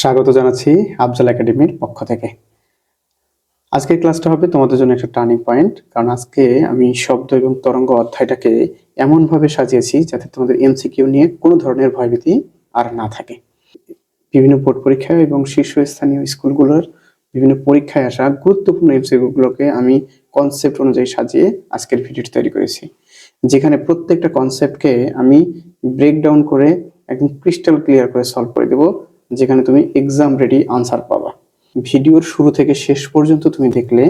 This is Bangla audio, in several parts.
স্বাগত জানাচ্ছি আফজাল একাডেমির পক্ষ থেকে। আজকের ক্লাসটা হবে তোমাদের জন্য একটা টার্নিং পয়েন্ট, কারণ আজকে আমি শব্দ এবং তরঙ্গ অধ্যায়টাকে এমনভাবে সাজিয়েছি যাতে তোমাদের এমসিকিউ নিয়ে কোনো ধরনের ভয়ভীতি আর না থাকে। বিভিন্ন বোর্ড পরীক্ষা এবং শীর্ষস্থানীয় স্কুলগুলোর বিভিন্ন পরীক্ষায় আসা গুরুত্বপূর্ণ এমসিকিউগুলোকে আমি কনসেপ্ট অনুযায়ী সাজিয়ে আজকের ভিডিওটি তৈরি করেছি। যেখানে প্রত্যেকটা কনসেপ্টকে আমি ব্রেকডাউন করে একদম ক্রিস্টাল ক্লিয়ার করে সলভ করে দেবো। যেখানে তুমি এক্সাম রেডি আনসার পাবা। ভিডিওর শুরু থেকে শেষ পর্যন্ত তুমি দেখলে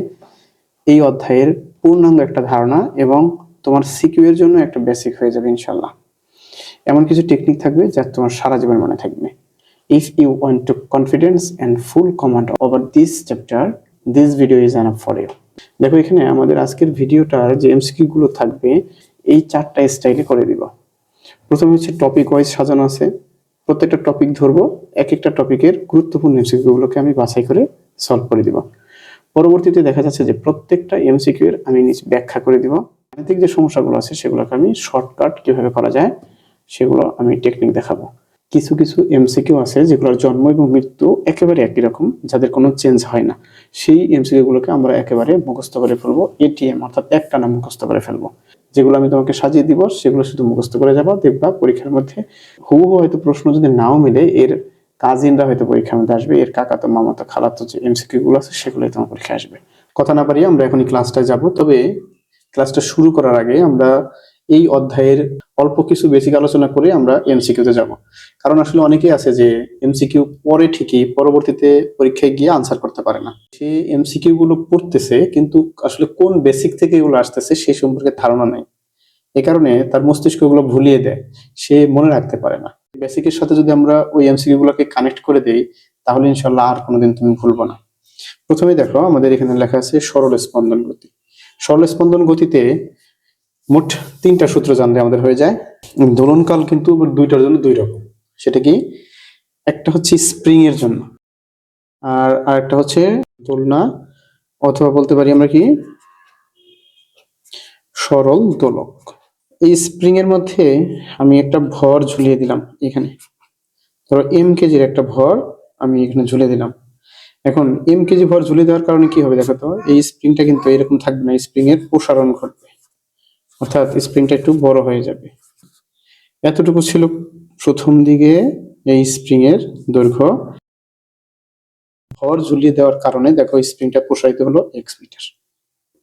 এই অধ্যায়ের পূর্ণাঙ্গ একটা ধারণা এবং তোমার সিকিউ এর জন্য একটা বেসিক হয়ে যাবে ইনশাল্লাহ এমন কিছু টেকনিক থাকবে যা তোমার সারা জীবন মনে থাকবে। If you want to confidence and full command over this chapter this video is an for you দেখো এখানে আমাদের আজকের ভিডিওটার যে এমসিকিউ গুলো থাকবে, এই চারটা স্টাইলে করে দিব। প্রথমে হচ্ছে টপিক ওয়াইজ সাজানো আছে। প্রত্যেকটা টপিক ধরবো এক একটা টপিকের গুরুত্বপূর্ণ এমসিকিউ গুলোকে আমি বাছাই করে সলভ করে দিব। পরবর্তীতে দেখা যাচ্ছে যে প্রত্যেকটা এমসিকিউ এর আমি নিচ ব্যাখ্যা করে দিব। গাণিতিক যে সমস্যাগুলো আছে সেগুলোকে আমি শর্টকাট কীভাবে করা যায়, সেগুলো আমি টেকনিক দেখাবো। কিছু কিছু এমসিকিউ আছে যেগুলোর জন্ম এবং মৃত্যু একেবারে একই রকম, যাদের কোনো চেঞ্জ হয় না। সেই এমসিকিউ গুলোকে আমরা একেবারে মুখস্থ করে ফেলব এটিএম অর্থাৎ একটানা মুখস্থ করে ফেলব। যেগুলো আমি তোমাকে সাজিয়ে দিব, সেগুলো শুধু মুখস্থ করে যাবা, দেখবা পরীক্ষার মধ্যে হুবহু হয়তো প্রশ্ন যদি নাও মিলে, এর কাজিনরা হয়তো পরীক্ষার মধ্যে আসবে, এর কাকাতো মামাতো খালাতো যে এমসিকিউ গুলো আছে, সেগুলোই তোমার পরীক্ষায় আসবে। কথা না পারি আমরা এখন ক্লাসটায় যাব, তবে ক্লাসটা শুরু করার আগে আমরা এই অধ্যায়ের অল্প কিছু বেসিক আলোচনা করে আমরা এমসিকিউতে যাব। কারণ আসলে অনেকেই আছে যে এমসিকিউ পরে ঠিকই পরবর্তীতে পরীক্ষায় গিয়ে আনসার করতে পারে না। সে এমসিকিউ গুলো পড়তেছে কিন্তু আসলে কোন বেসিক থেকে এগুলো আসতেছে সে সম্পর্কে ধারণা নেই। এ কারণে তার মস্তিষ্কগুলো ভুলিয়ে দেয়। সে মনে রাখতে পারে না। বেসিকের সাথে যদি আমরা ওই এমসিকিউ গুলোকে কানেক্ট করে দেই, তাহলে ইনশাল্লাহ আর কোনোদিন তুমি ভুলবো না। প্রথমে দেখো আমাদের এখানে লেখা আছে সরল স্পন্দন গতি। সরল স্পন্দন গতিতে মোট তিনটা সূত্র জানলে আমাদের হয়ে যায়। দোলনকাল কিন্তু দুইটার জন্য দুই রকম। সেটা কি? একটা হচ্ছে স্প্রিং এর জন্য, আর আরেকটা হচ্ছে দোলনা, অথবা বলতে পারি আমরা কি? সরল দোলক। এই স্প্রিং এর মধ্যে আমি একটা ভর ঝুলিয়ে দিলাম এখানে। ধরো এম কেজির একটা ভর আমি এখানে ঝুলিয়ে দিলাম। এখন এম কেজি ভর ঝুলিয়ে দেওয়ার কারণে কি হবে দেখো তো? এই স্প্রিংটা কিন্তু এরকম থাকবে না। স্প্রিং এর প্রসারণ ঘটবে। অর্থাৎ স্প্রিংটা একটু বড় হয়ে যাবে। এতটুকু ছিল প্রথম দিকে এই স্প্রিং এর দৈর্ঘ্য। ভর ঝুলিয়ে দেওয়ার কারণে দেখো স্প্রিংটা প্রসারিত হলো এক্স মিটার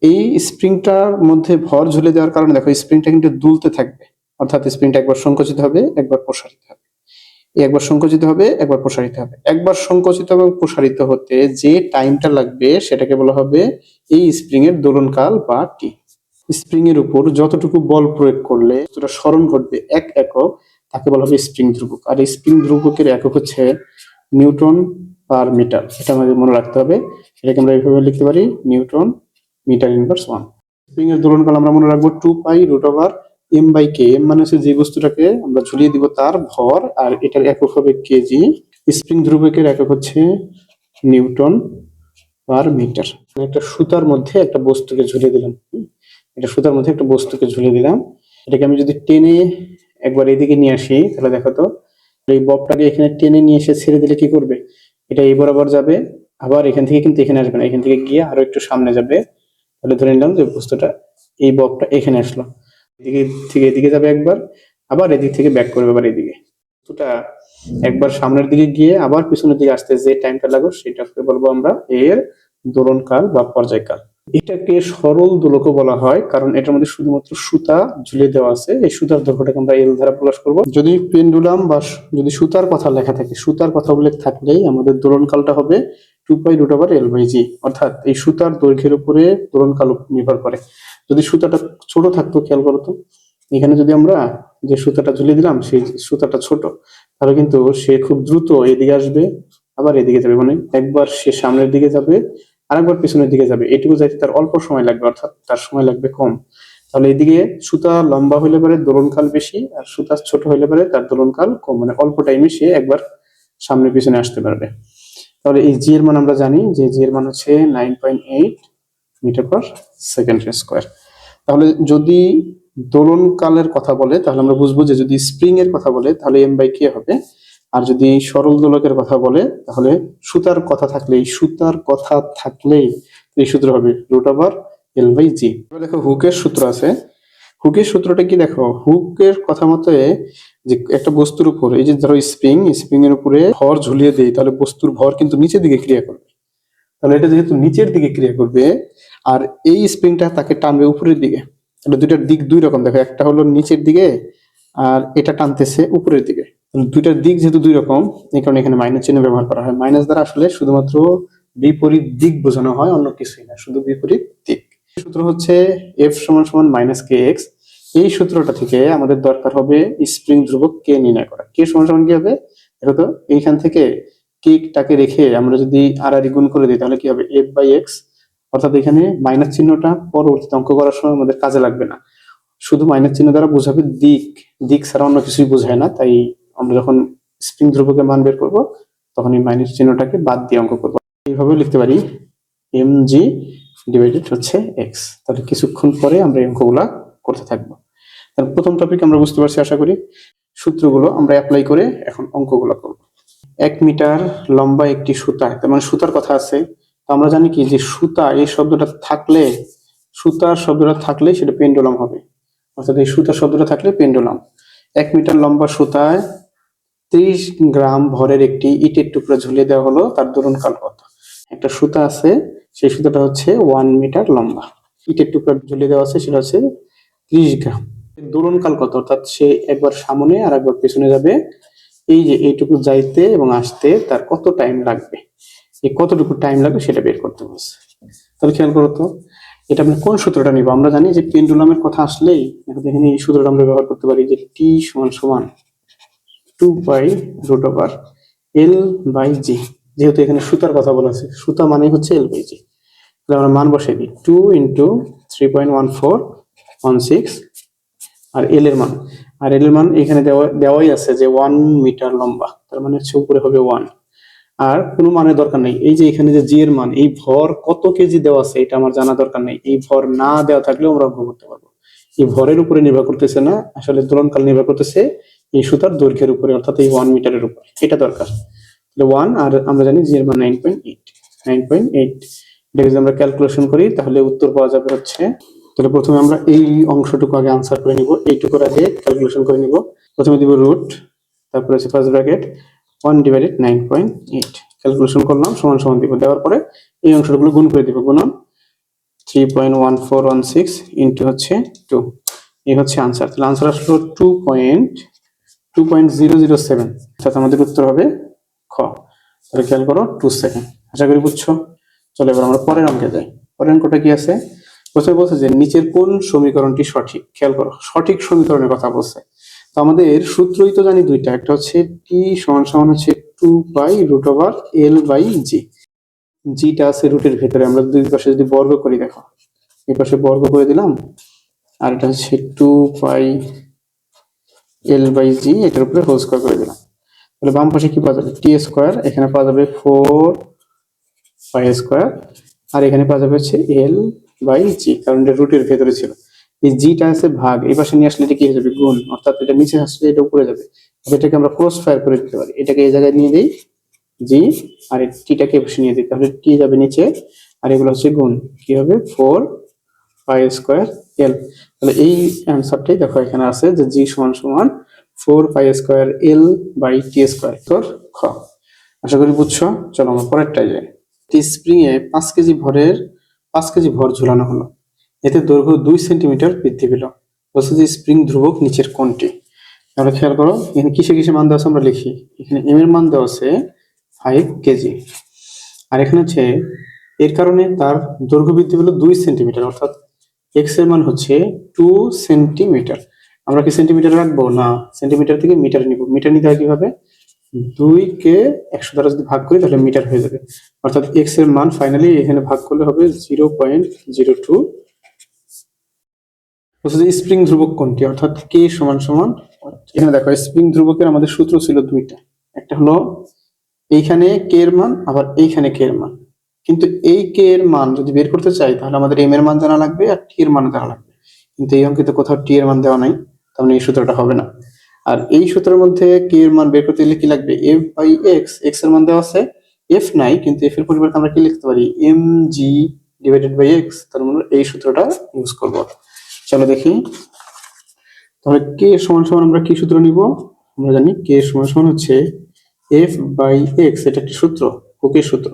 এই স্প্রিংটার মধ্যে ভর ঝুলে দেওয়ার কারণে দেখো স্প্রিংটা কিন্তু দুলতে থাকবে। অর্থাৎ স্প্রিংটা একবার সংকুচিত হবে, একবার প্রসারিত হবে। একবার সংকুচিত হবে, একবার প্রসারিত হবে। একবার সংকুচিত এবং প্রসারিত হতে যে টাইমটা লাগবে সেটাকে বলা হবে এই স্প্রিং এর দোলনকাল বা টি স্প্রিং এর উপর যতটুকু বল প্রয়োগ করলে যতটা স্মরণ ঘটবে এক একক, তাকে বলা হবে স্প্রিং ধ্রুবক। আর স্প্রিং ধ্রুবকের একক হচ্ছে নিউটন পার মিটার। এটা আমাদের মনে রাখতে হবে। এটাকে আমরা এইভাবে লিখতে পারি newton metre inverse one. Spring এর দোলনকাল আমরা মনে রাখব two pi root over M by K. M মানে হচ্ছে যে বস্তুটাকে আমরা ঝুলিয়ে দিব তার ভর, আর এটার একক হবে কেজি। স্প্রিং ধ্রুবকের একক হচ্ছে নিউটন পার মিটার। একটা সুতার মধ্যে একটা বস্তুকে ঝুলিয়ে দিলাম? এটা সুতার মধ্যে একটা বস্তুকে ঝুলে দিলাম। এটাকে আমি যদি টেনে একবার এদিকে নিয়ে আসি, তাহলে দেখো তো, এই ববটাকে এখানে টেনে নিয়ে এসে ছেড়ে দিলে কি করবে? এটা এই বরাবর যাবে, আবার এখান থেকে কিন্তু এখানে আসবে না, এখান থেকে গিয়ে আরও একটু সামনে যাবে। তাহলে ধরে নিলাম যে বস্তুটা, এই ববটা এখানে আসলো। এদিকে থেকে এদিকে যাবে একবার, আবার এদিক থেকে ব্যাক করবে আবার এদিকে। বস্তুটা একবার সামনের দিকে গিয়ে আবার পিছনের দিকে আসতে যে টাইমটা লাগবে, সেটাকে বলব আমরা এর দোলনকাল বা পর্যায়কাল। এটাকে সরল দোলক বলা হয়, কারণ এটার মধ্যে শুধুমাত্র সুতা ঝুলিয়ে দেওয়া আছে। এই সুতার দৈর্ঘ্যটাকে আমরা এল দ্বারা প্রকাশ করব। যদি পেন্ডুলাম বা যদি সুতার কথা লেখা থাকে, সুতার কথা উল্লেখ থাকলেই আমাদের দোলনকালটা হবে two pi root over L by G অর্থাৎ এই সুতার দৈর্ঘ্যের উপরে দোলনকাল নির্ভর করে। যদি সুতাটা ছোট থাকতো, খেয়াল করো তো। এখানে যদি আমরা যে সুতাটা ঝুলিয়ে দিলাম, সেই সুতাটা ছোট, তাহলে কিন্তু সে খুব দ্রুত এদিকে আসবে, আবার এদিকে যাবে। মানে একবার সে সামনের দিকে যাবে আরেকবার পিছনের দিকে যাবে। এটুকু যাইতে তার অল্প সময় লাগবে, অর্থাৎ তার সময় লাগবে কম। তাহলে এদিকে সুতা লম্বা হইলে পারে দোলনকাল বেশি, আর সুতা ছোট হইলে পারে তার দোলনকাল কম। মানে অল্প টাইমে সে একবার সামনে পিছনে আসতে পারবে। তাহলে এই জি এর মান আমরা জানি, যে জি এর মান হচ্ছে nine point eight metre per second square তাহলে যদি দোলনকালের কথা বলে, তাহলে আমরা বুঝব যে যদি স্প্রিং এর কথা বলে, তাহলে এম বাই কে হবে। আর যদি সরল দোলকের কথা বলে, তাহলে সুতার কথা থাকলে এই সুতার কথা থাকলেই এই সূত্র হবে root over L by G দেখো হুকের সূত্র আছে। হুকের সূত্রটা কি দেখো? হুকের কথা মতে যে একটা বস্তুর উপর, এই যে ধরো স্প্রিং স্প্রিং এর উপরে ভর ঝুলিয়ে দেই, তাহলে বস্তুর ভর কিন্তু নিচের দিকে ক্রিয়া করবে। তাহলে এটা যেহেতু নিচের দিকে ক্রিয়া করবে, আর এই স্প্রিংটা তাকে টানবে উপরের দিকে। তাহলে দুইটার দিক দুই রকম। দেখো একটা হলো নিচের দিকে, আর এটা টানতেছে উপরের দিকে। দুইটার দিক যেহেতু দুই রকম, এই কারণে এখানে মাইনাস চিহ্ন ব্যবহার করা হয়। মাইনাস দ্বারা আসলে শুধুমাত্র বিপরীত দিক বোঝানো হয়, অন্য কিছুই না, শুধু বিপরীত দিক। সূত্র হচ্ছে এফ সমান সমান মাইনাস কে এক্স এই সূত্রটা থেকে আমাদের দরকার হবে স্প্রিং ধ্রুবক কে নির্ণয় করা। কে সমান সমান কি হবে? দেখো তো, এইখান থেকে কেকটাকে রেখে আমরা যদি আর আর গুণ করে দিই, তাহলে কি হবে? এফ বাই এক্স অর্থাৎ এখানে মাইনাস চিহ্নটা পরবর্তীতে অঙ্ক করার সময় আমাদের কাজে লাগবে না। শুধু মাইনাস চিহ্ন দ্বারা বোঝাবে দিক। দিক ছাড়া অন্য কিছুই বোঝায় না, তাই আমরা যখন স্প্রিং ধ্রুবকের মান বের করব, তখন এই মাইনাস চিহ্নটাকে বাদ দিয়ে অঙ্ক করব। এইভাবে লিখতে পারি এম জি ডিভাইডেড হচ্ছে এক্স তাহলে কিছুক্ষণ পরে আমরা এই অঙ্কগুলা করতে থাকব। তাহলে প্রথম টপিক আমরা বুঝতে পারছি, আশা করি। সূত্রগুলো আমরা অ্যাপ্লাই করে এখন অঙ্কগুলো করব। এক মিটার লম্বা একটি সুতা, তার মানে সুতার কথা আছে। তো আমরা জানি কি যে সুতা, এই শব্দটা থাকলে, সুতার শব্দটা থাকলে সেটা পেন্ডুলাম হবে। অর্থাৎ এই সুতা শব্দটা থাকলে পেন্ডুলাম এক মিটার লম্বা সুতায় ত্রিশ গ্রাম ভরের একটি ইটের টুকরা ঝুলিয়ে দেওয়া হলো তার দরুন কাল কত একটা সুতা আছে, সেই সুতাটা হচ্ছে ওয়ান মিটার লম্বা। ইটের টুকরা ঝুলিয়ে দেওয়া আছে, সেটা হচ্ছে ত্রিশ গ্রাম। দোলন কাল কত অর্থাৎ সে একবার সামনে আর একবার পেছনে যাবে। এই যে এইটুকু যাইতে এবং আসতে তার কত টাইম লাগবে? এই কতটুকু টাইম লাগবে সেটা বের করতে বলছে। তাহলে খেয়াল করো তো, এটা আমরা কোন সূত্রটা নিব? আমরা জানি যে পেন্ডুলামের কথা আসলেই দেখো এখানে এই সূত্রটা আমরা ব্যবহার করতে পারি যে টি সমান সমান two by root over L by G যেহেতু এখানে সুতার কথা বলা আছে সুতা মানে হচ্ছে এল বাই জি তাহলে আমরা মান দিই। Two into three point one four one six আর এল এর মান। আর এল এর মান এখানে দেওয়া, দেওয়াই আছে যে ওয়ান মিটার লম্বা। তার মানে হচ্ছে উপরে হবে ওয়ান আর কোনো মানের দরকার নেই। এই যে এখানে যে জি এর মান, এই ভর কত কেজি দেওয়া আছে, এটা আমার জানা দরকার নেই। এই ভর না দেওয়া থাকলেও আমরা করতে পারব। এই ভরের উপরে নির্ভর করতেছে না, আসলে দোলনকাল নির্ভর করতেছে এই সুতার দৈর্ঘ্যের উপরে, অর্থাৎ এই ওয়ান মিটারের উপরে। এটা দরকার। তাহলে ওয়ান আর আমরা জানি জি এর nine point eight nine point eight এটা যদি আমরা ক্যালকুলেশন করি, তাহলে উত্তর পাওয়া যাবে হচ্ছে, তাহলে প্রথমে আমরা এই অংশটুকু আগে আনসার করে নিব। এইটুকুর আগে ক্যালকুলেশন করে নিব। প্রথমে দিব রুট তারপরে হচ্ছে first bracket one divided nine point eight calculation করলাম, সমান সমান দিব। দেওয়ার পরে এই অংশগুলো গুণ করে দিব, গুণন three point one four one six into হচ্ছে টু এই হচ্ছে আনসার তাহলে আনসার আসলো two point two point zero zero seven অর্থাৎ আমাদের উত্তর হবে খ। তাহলে খেয়াল করো টু সেকেন্ড আশা করি বুঝছ। চলো এবার আমরা পরের অঙ্কে যাই। পরের অঙ্কটা কি আছে? প্রথমে বলছে যে নিচের কোন সমীকরণটি সঠিক? খেয়াল করো, সঠিক সমীকরণের কথা বলছে। তো আমাদের সূত্রই তো জানি দুইটা, একটা হচ্ছে টি সমান সমান হচ্ছে two by root over L by G জিটা আছে রুটের ভেতরে, আমরা দুই পাশে যদি বর্গ করি, দেখো। এই পাশে বর্গ করে দিলাম, আর এটা হচ্ছে two pi L by G এটার উপরে হোল স্কোয়ার করে দিলাম। তাহলে বাম পাশে কি পাওয়া যাবে? টি স্কোয়ার এখানে পাওয়া যাবে ফোর পাই স্কোয়ার আর এখানে পাওয়া যাবে হচ্ছে এল বাই জি কারণ এটা রুটের ভেতরে ছিল। এই জিটা আছে ভাগ, এই পাশে নিয়ে আসলে এটা কি হয়ে যাবে? গুণ, অর্থাৎ এটা নিচে আসলে এটা উপরে যাবে। এটাকে আমরা ক্রস ফায়ার করে দিতে পারি। এটাকে এই জায়গায় নিয়ে দিই জি আর টিটাকে পাশে নিয়ে দিই। তাহলে টি যাবে নিচে, আর এগুলো হচ্ছে গুণ। কি হবে? ফোর পাই স্কোয়ার এল তাহলে এই অ্যান্সারটাই দেখো এখানে আছে যে জি সমান সমান four pi square L by T square তোর খ আশা করি বুঝছ? চলো আমরা পরেরটাই যাই। টি স্প্রিং এ পাঁচ কেজি ভরের, পাঁচ কেজি ভর ঝুলানো হলো। এতে দৈর্ঘ্য দুই সেন্টিমিটার বৃদ্ধি পেল। বলছে যে স্প্রিং ধ্রুবক নিচের কোনটি আমরা খেয়াল করো, এখানে কিসে কিসে মান দেওয়া আছে আমরা লিখি। এখানে এম এর মান দেওয়া আছে ফাইভ কেজি। আর এখানে হচ্ছে, এর কারণে তার দৈর্ঘ্য বৃদ্ধি পেল দুই সেন্টিমিটার অর্থাৎ এক্সের মান হচ্ছে টু সেন্টিমিটার আমরা কি সেন্টিমিটার রাখব? না সেন্টিমিটার থেকে মিটার নিব। মিটার নিতে হয় কীভাবে? দুই কে একশো দ্বারা যদি ভাগ করি, তাহলে মিটার হয়ে যাবে। অর্থাৎ এক্সের মান ফাইনালি এখানে ভাগ করলে হবে zero point zero two spring ধ্রুবক কোনটি? অর্থাৎ কে সমান সমান, এখানে দেখো স্প্রিং ধ্রুবকের আমাদের সূত্র ছিল দুইটা। একটা হলো এইখানে কে এর মান, আবার এইখানে কে এর মান। কিন্তু এই কে এর মান যদি বের করতে চাই, তাহলে আমাদের এম এর মান জানা লাগবে আর টি এর মান জানা লাগবে। কিন্তু এই অঙ্কিত কোথাও টি এর মান দেওয়া নাই। তার মানে এই সূত্রটা হবে না। আর এই সূত্রের মধ্যে কে এর মান বের করতে গেলে কি লাগবে? এফ বাই এক্স এক্সের মান দেওয়া আছে। এফ নাই, কিন্তু এফ এর পরিবর্তে আমরা কি লিখতে পারি? M G divided by X তার মানে এই সূত্রটা ইউজ করব। চলো দেখি। তাহলে কে সমান সমান আমরা কি সূত্র নিব? আমরা জানি কে সমান সমান হচ্ছে এফ বাই এক্স এটা একটি সূত্র হুকের সূত্র।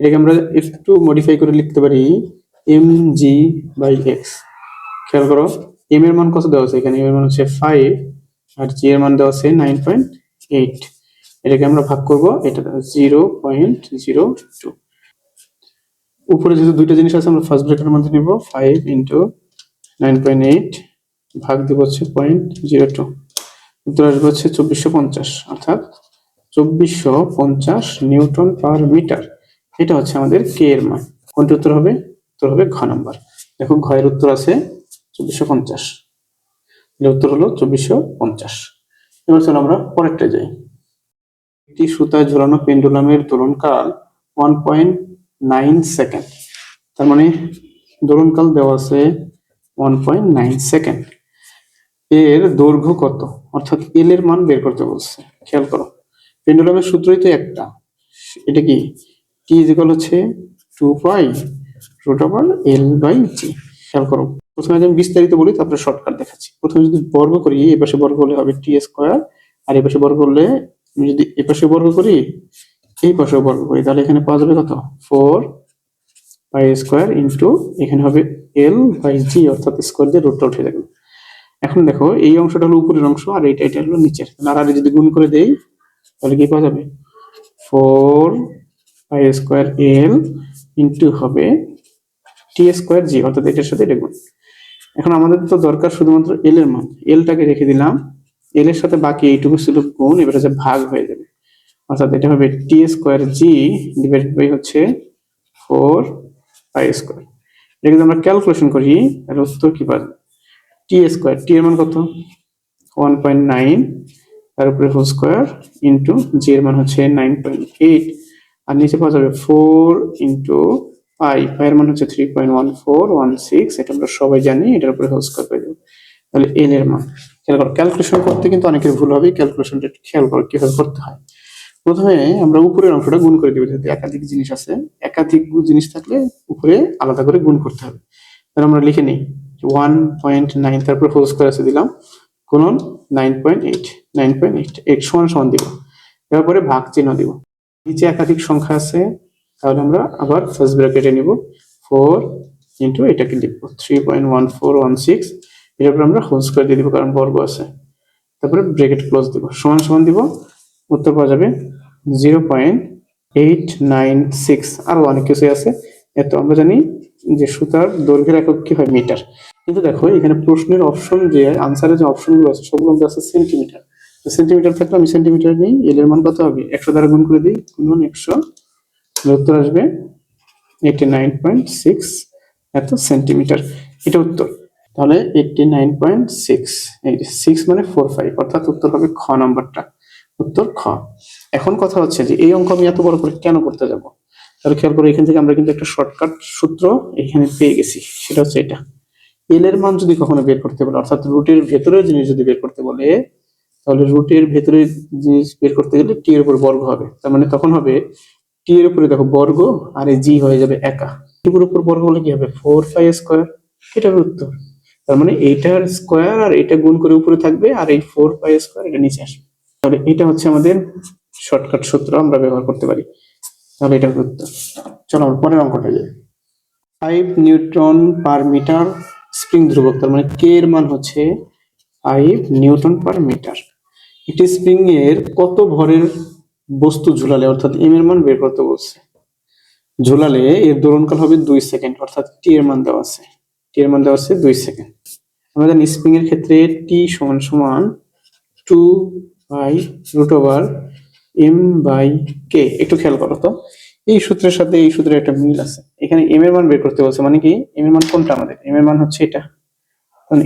এটাকে আমরা একটু মডিফাই করে লিখতে পারি এম জি বাই এক্স খেয়াল করো। এম এর মান কত দেওয়া আছে এখানে এম এর মান হচ্ছে ফাইভ আর জি এর মান দেওয়া আছে নাইন পয়েন্ট এইট এটাকে আমরা ভাগ করব, এটা জিরো পয়েন্ট জিরো টু উপরে যেহেতু দুইটা জিনিস আছে, আমরা ফার্স্ট ব্র্যাকেটের মধ্যে নিব five into nine point eight ভাগ দিব হচ্ছে পয়েন্ট জিরো টু উত্তর আসবে হচ্ছে চব্বিশশো পঞ্চাশ, অর্থাৎ চব্বিশশো পঞ্চাশ নিউটন পার মিটার। এটা হচ্ছে আমাদের কে এর মান। কোনটি উত্তর হবে? উত্তর হবে ঘ নাম্বার। দেখো ঘয়ের উত্তর আছে চব্বিশশো পঞ্চাশ। এর উত্তর হলো চব্বিশশো পঞ্চাশ। এবার চলো আমরা পরেরটা যাই। একটি সুতায় ঝোলানো পেন্ডুলামের দোলনকাল ওয়ান পয়েন্ট নাইন সেকেন্ড তার মানে দোলনকাল দেওয়া আছে ওয়ান পয়েন্ট নাইন সেকেন্ড এর দৈর্ঘ্য কত? অর্থাৎ এল এর মান বের করতে বলছে। খেয়াল করো। পেন্ডুলামের সূত্রই তো একটা। এটা কি? টি ইজিক্যাল হচ্ছে two pi root over L by G খেয়াল করো। প্রথমে আমি বিস্তারিত বলি, তারপরে শর্টকাট দেখাচ্ছি। প্রথমে যদি বর্গ করি, এই পাশে বর্গ হলে হবে টি স্কোয়ার আর এই পাশে বর্গ করলে আমি যদি এ পাশে বর্গ করি, এই পাশেও বর্গ করি, তাহলে এখানে পাওয়া যাবে কত? ফোর পাই স্কোয়ার ইন্টু এখানে হবে এল বাই জি অর্থাৎ স্কোয়ার দিয়ে রুটটা উঠে যাবে। এখন দেখো, এই অংশটা হলো উপরের অংশ, আর এইটা, এটা হলো নিচের। আর আর যদি গুণ করে দেই, তাহলে কি পাওয়া যাবে? Four pi square L into হবে টি স্কোয়ার জি অর্থাৎ এটার সাথে এটা গুণ। এখন আমাদের তো দরকার শুধুমাত্র এল এর মান। এলটাকে রেখে দিলাম। এল এর সাথে বাকি এইটুকু ছিল গুণ এবার হচ্ছে ভাগ হয়ে যাবে। অর্থাৎ এটা হবে T square G divided by হচ্ছে ফোর পাই স্কোয়ার এটা যদি আমরা ক্যালকুলেশন করি, তাহলে উত্তর কি যাবে টি স্কোয়ার টি এর মান কত? ওয়ান পয়েন্ট নাইন তার উপরে হোল স্কোয়ার ইন্টু জি এর মান হচ্ছে নাইন পয়েন্ট এইট আর নিচে পাওয়া যাবে ফোর ইন্টু পাই এর মান হচ্ছে three point one four one six এটা আমরা সবাই জানি, এটার উপরে হোল স্কোয়ার পেয়ে যাব তাহলে এল এর মান। খেয়াল করো ক্যালকুলেশন করতে কিন্তু অনেকের ভুল হবে ক্যালকুলেশনটা খেয়াল করো, কীভাবে করতে হয়। প্রথমে আমরা উপরের অংশটা গুণ করে দেবো, যেহেতু একাধিক জিনিস আছে। একাধিক জিনিস থাকলে উপরে আলাদা করে গুণ করতে হবে। তাহলে আমরা লিখে নিই ওয়ান পয়েন্ট নাইন তারপর হোল স্কোয়ার আছে দিলাম গুণন nine point eight nine point eight eight সমান সমান দিব তারপরে ভাগ চিহ্ন দিব। নিচে একাধিক সংখ্যা আছে তাহলে আমরা আবার ফার্স্ট ব্র্যাকেটে নিব। ফোর ইন্টু এটাকে লিখব। Three point one four one six এটার উপর আমরা হোল স্কোয়ার দিয়ে দিব কারণ বর্গ আছে। তারপরে ব্র্যাকেট ক্লোজ দিব। সমান সমান দিব। উত্তর পাওয়া যাবে zero point eight nine six আরও অনেক কিছু আছে। এত আমরা জানি যে সুতার দৈর্ঘ্যের একক কি হয়? মিটার কিন্তু দেখো, এখানে প্রশ্নের অপশন যে আনসারের যে অপশনগুলো আছে, সবগুলো আছে সেন্টিমিটার তো সেন্টিমিটার থাকলে আমি সেন্টিমিটার নেই। এল এর মান কত হবে? একশো দ্বারা গুণ করে দিই গুণ একশো। উত্তর আসবে এইটি নাইন পয়েন্ট সিক্স এত সেন্টিমিটার এটা উত্তর। তাহলে এইটটি নাইন পয়েন্ট সিক্স এই সিক্স মানে ফোর ফাইভ অর্থাৎ উত্তর হবে খ নাম্বারটা। উত্তর খ। এখন কথা হচ্ছে যে এই অঙ্ক আমি এত বড় করে কেন করতে যাব? তাহলে খেয়াল করে, এখান থেকে আমরা কিন্তু একটা শর্টকাট সূত্র এখানে পেয়ে গেছি, সেটা হচ্ছে এটা। এল এর মান যদি কখনো বের করতে বলে, অর্থাৎ রুটের ভেতরের জিনিস যদি বের করতে বলে, তাহলে রুটের ভেতরের জিনিস বের করতে গেলে টি এর উপর বর্গ হবে। তার মানে তখন হবে টি এর উপরে? দেখো, বর্গ আর এই জি হয়ে যাবে একা। টি এর উপর বর্গ হলে কি হবে? ফোর ফাইভ স্কোয়ার এটা উত্তর। তার মানে এইটার স্কোয়ার আর এটা গুণ করে উপরে থাকবে আর এই ফোর পাই স্কোয়ার এটা নিচে আসবে। তাহলে এটা হচ্ছে আমাদের শর্টকাট সূত্র, আমরা ব্যবহার করতে পারি। তাহলে এটা উত্তর। চলো আমরা পরের অঙ্কটা যাই। Five newton per metre spring ধ্রুবক, তার মানে কে এর মান হচ্ছে ফাইভ নিউটন পার মিটার একটি স্প্রিং এর কত ভরের বস্তু ঝুলালে, অর্থাৎ এম এর মান বের করতে বলছে। ঝুলালে এর দোলনকাল হবে দুই সেকেন্ড, অর্থাৎ টি এর মান দেওয়া আছে। টি এর মান দেওয়া আছে দুই সেকেন্ড। আমরা জানি স্প্রিং এর ক্ষেত্রে টি সমান সমান two by root over m by k একটু খেয়াল করো তো। এই সূত্রের সাথে এই সূত্রের একটা মিল আছে। এখানে এম এর মান বের করতে বলছে মানে কি? এম এর মান কোনটা আমাদের? এম এর মান হচ্ছে এটা।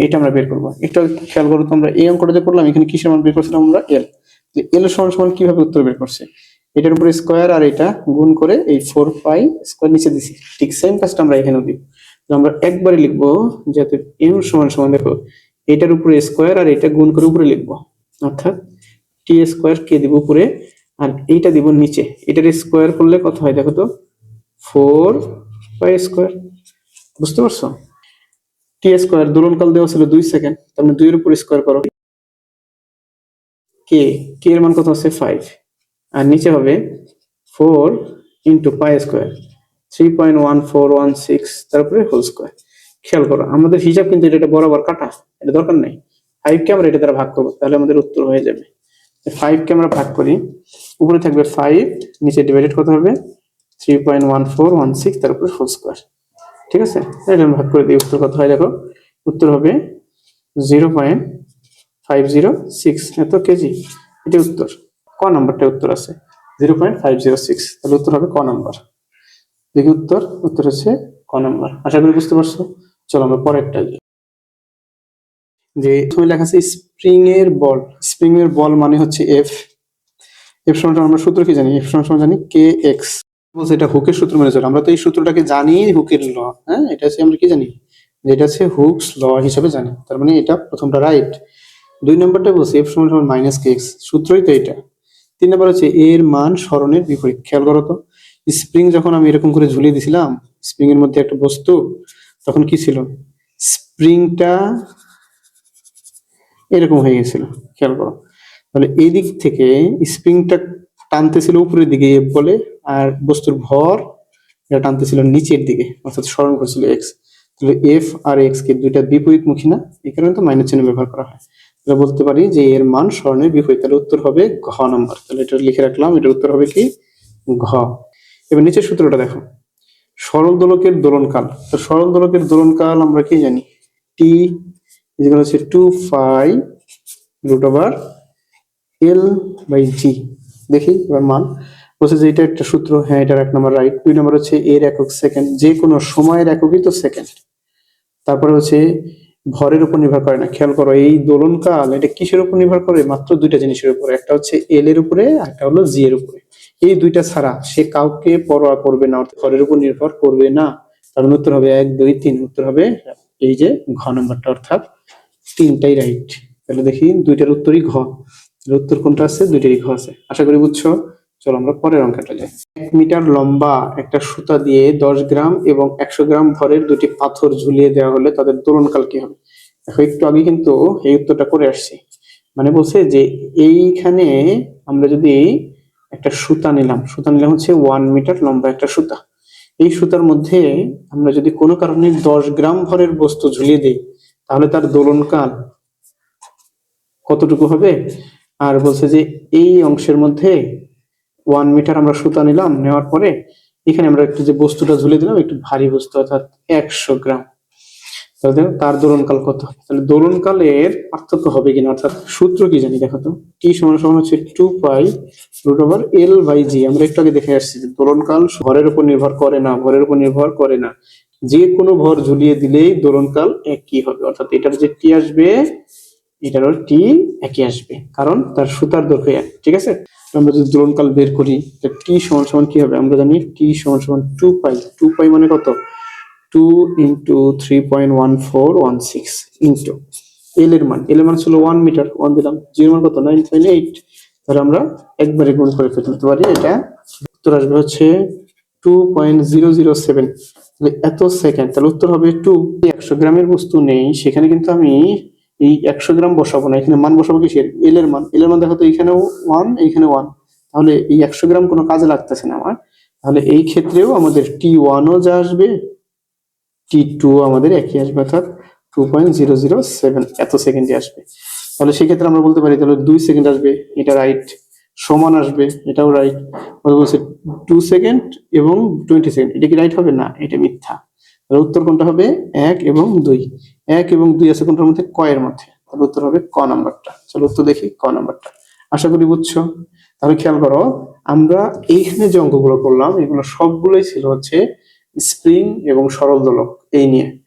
এটা আমরা বের করব। একটু খেয়াল করো তো, আমরা এই অঙ্কটা যে করলাম, এখানে কিসের মান বের করছিলাম আমরা? এল এল সমান সমান কীভাবে উত্তর বের করছে? এটার উপরে স্কোয়ার আর এটা গুণ করে এই ফোর পাই স্কোয়ার নিচে দিছি। ঠিক সেম কাজটা আমরা এখানেও দিব। আমরা একবারে লিখব, যাতে এম সমান সমান দেখো, এটার উপরে স্কোয়ার আর এটা গুণ করে উপরে লিখব। অর্থাৎ টি স্কোয়ার কে দিব উপরে, আর এইটা দিব নিচে। এটার স্কোয়ার করলে কত হয় দেখো তো? ফোর পাই স্কোয়ার বুঝতে পারছ? টি স্কোয়ার দোলনকাল দেওয়া ছিল দুই সেকেন্ড তার মানে দুইয়ের উপর স্কোয়ার করো। কে কে এর মান কত আছে? ফাইভ আর নিচে হবে four into pi square three point one four one six তারপরে হোল স্কোয়ার খেয়াল করো, আমাদের হিসাব কিন্তু এটা বরাবর কাটা, এটা দরকার নেই। ফাইভ কে আমরা এটা দ্বারা ভাগ করব, তাহলে আমাদের উত্তর হয়ে যাবে। ফাইভ কে আমরা ভাগ করি, উপরে থাকবে ফাইভ নিচে ডিভাইডেড কত হবে three point one four one six তারপরে হোল স্কোয়ার ঠিক আছে? এটা আমি ভাগ করে দিই, উত্তর কত হয় দেখো? উত্তর হবে zero point five zero six এত কেজি? এটি উত্তর। ক নাম্বারটা উত্তর আছে? Zero point five zero six তাহলে উত্তর হবে ক নাম্বার। দেখি উত্তর। উত্তর হচ্ছে ক নাম্বার। আশা করি বুঝতে পারছ? চলো আমরা পরেরটা যে তুমি লেখা আছে স্প্রিং এর বল। স্প্রিং এর বল মানে হচ্ছে এফ এফ সমান আমরা সূত্র কি জানি? এফ সমান জানি কে এক্স বলছে এটা হুকের সূত্র মেনে চলে। আমরা তো এই সূত্রটাকে জানি হুকের ল। হ্যাঁ এটা হচ্ছে আমরা কি জানি? যে এটা হচ্ছে হুকস ল হিসেবে জানি। তার মানে এটা প্রথমটা রাইট দুই নম্বরটা বলছে এফ সমান সমান মাইনাস কে এক্স সূত্রই তো এটা। তিন নম্বর হচ্ছে এর মান স্মরণের বিপরীত। খেয়াল করো তো স্প্রিং যখন আমি এরকম করে ঝুলিয়ে দিছিলাম স্প্রিং এর মধ্যে একটা বস্তু, তখন কি ছিল? স্প্রিংটা এরকম হয়ে গেছিল। খেয়াল করো। তাহলে এই দিক থেকে স্প্রিংটা টানতেছিল উপরের দিকে এফ বলে, আর বস্তুর ভর এটা টানতেছিল নিচের দিকে, অর্থাৎ স্মরণ করছিল এক্স তাহলে এফ আর এক্স কে দুইটা বিপরীতমুখী না? এই কারণে তো মাইনাস চিহ্ন ব্যবহার করা হয়। তাহলে বলতে পারি যে এর মান স্মরণের বিপরীত। তাহলে উত্তর হবে ঘ নম্বর। তাহলে এটা লিখে রাখলাম, এটার উত্তর হবে কি? ঘ। এবার নিচের সূত্রটা দেখো। সরল দোলকের দোলনকাল। তো সরল দোলকের দোলনকাল আমরা কি জানি? টি যেগুলো হচ্ছে two five root over l by g দেখি এবার মান। বলছে যে এটা একটা সূত্র হ্যাঁ এটার এক নম্বর রাইট দুই নম্বর হচ্ছে এর একক সেকেন্ড যে কোনো সময়ের এককই তো সেকেন্ড তারপরে হচ্ছে ভরের উপর নির্ভর করে না। খেয়াল করো, এই দোলন দোলনকাল এটা কিসের উপর নির্ভর করে? মাত্র দুইটা জিনিসের উপরে, একটা হচ্ছে এল এর উপরে একটা হলো জি এর উপরে। এই দুইটা ছাড়া সে কাউকে পরোয়া করবে না, অর্থাৎ ভরের উপর নির্ভর করবে না। মানে উত্তর হবে এক, দুই, তিন, উত্তর হবে এই যে ঘ নম্বরটা, অর্থাৎ তিনটাই রাইট তাহলে দেখি দুইটার উত্তরই ঘ। উত্তর কোনটা আছে? দুইটারই ঘ আছে। আশা করি বুঝছ? চলো আমরা পরের অঙ্কটা যাই। এক মিটার লম্বা একটা সুতা দিয়ে দশ গ্রাম এবং একশো গ্রাম ভরের দুটি পাথর ঝুলিয়ে দেওয়া হলে তাদের দোলনকাল কি হবে? দেখো, একটু আগে কিন্তু এই উত্তরটা করে আসছি। মানে বলছে যে এইখানে আমরা যদি একটা সুতা নিলাম সুতা নিলাম হচ্ছে ওয়ান মিটার লম্বা একটা সুতা। এই সুতার মধ্যে আমরা যদি কোনো কারণে দশ গ্রাম ভরের বস্তু ঝুলিয়ে দিই, তাহলে তার দোলনকাল কতটুকু হবে? আর বলছে যে এই অংশের মধ্যে ওয়ান মিটার আমরা সুতা নিলাম, নেওয়ার পরে এখানে আমরা একটু যে বস্তুটা ঝুলে দিলাম, একটু ভারী বস্তু, অর্থাৎ একশো গ্রাম। দেখো তার দোলনকাল কত হবে? তাহলে দোলনকালের পার্থক্য হবে কিনা? অর্থাৎ সূত্র কি জানি? দেখো তো টি সমান সমান হচ্ছে two pi root over l by g আমরা একটু আগে দেখে আসছি যে দোলনকাল ভরের উপর নির্ভর করে না, ভরের উপর নির্ভর করে না। যে কোনো ভর ঝুলিয়ে দিলেই দোলনকাল একই হবে। অর্থাৎ এটার যে টি আসবে এটারও টি একই আসবে, কারণ তার সুতার দৈর্ঘ্য এক, ঠিক আছে? আমরা যদি দোলনকাল বের করি টি সমান সমান কি হবে? আমরা জানি টি সমান সমান টু পাই টু পাই মানে কত? Two into three point one four one six into l এর মান এল এর মান ছিল ওয়ান মিটার ওয়ান দিলাম জিরো মান কত? নাইন পয়েন্ট এইট তাহলে আমরা একবারে গুণ করে ফেলতে পারি এটা। উত্তর আসবে হচ্ছে two point zero zero seven এত সেকেন্ড তাহলে উত্তর হবে টু একশো গ্রামের বস্তু নেই, সেখানে কিন্তু আমি এই একশো গ্রাম বসাবো না, এখানে মান বসাবো কিসের? এল এর মান। এল এর মান দেখো তো এইখানেও ওয়ান এইখানে ওয়ান তাহলে এই একশো গ্রাম কোনো কাজে লাগতেছে না আমার। তাহলে এই ক্ষেত্রেও আমাদের টি ওয়ানও যা আসবে টি টু আমাদের একই আসবে, অর্থাৎ two point zero zero seven এত সেকেন্ডে আসবে। তাহলে সেক্ষেত্রে আমরা বলতে পারি, তাহলে দুই সেকেন্ড আসবে, এটা রাইট সমান আসবে, এটাও রাইট বলছে টু সেকেন্ড এবং টোয়েন্টি সেকেন্ড এটা কি রাইট হবে? না, এটা মিথ্যা। তাহলে উত্তর কোনটা হবে? এক এবং দুই। এক এবং দুই আছে কোনটার মধ্যে? ক এর মধ্যে। তাহলে উত্তর হবে ক নাম্বারটা। চলো উত্তর দেখি ক নাম্বারটা। আশা করি বুঝছ? তাহলে খেয়াল করো, আমরা এইখানে যে অঙ্কগুলো করলাম, এগুলো সবগুলোই ছিল হচ্ছে স্প্রিং এবং সরল দোলক এই নিয়ে।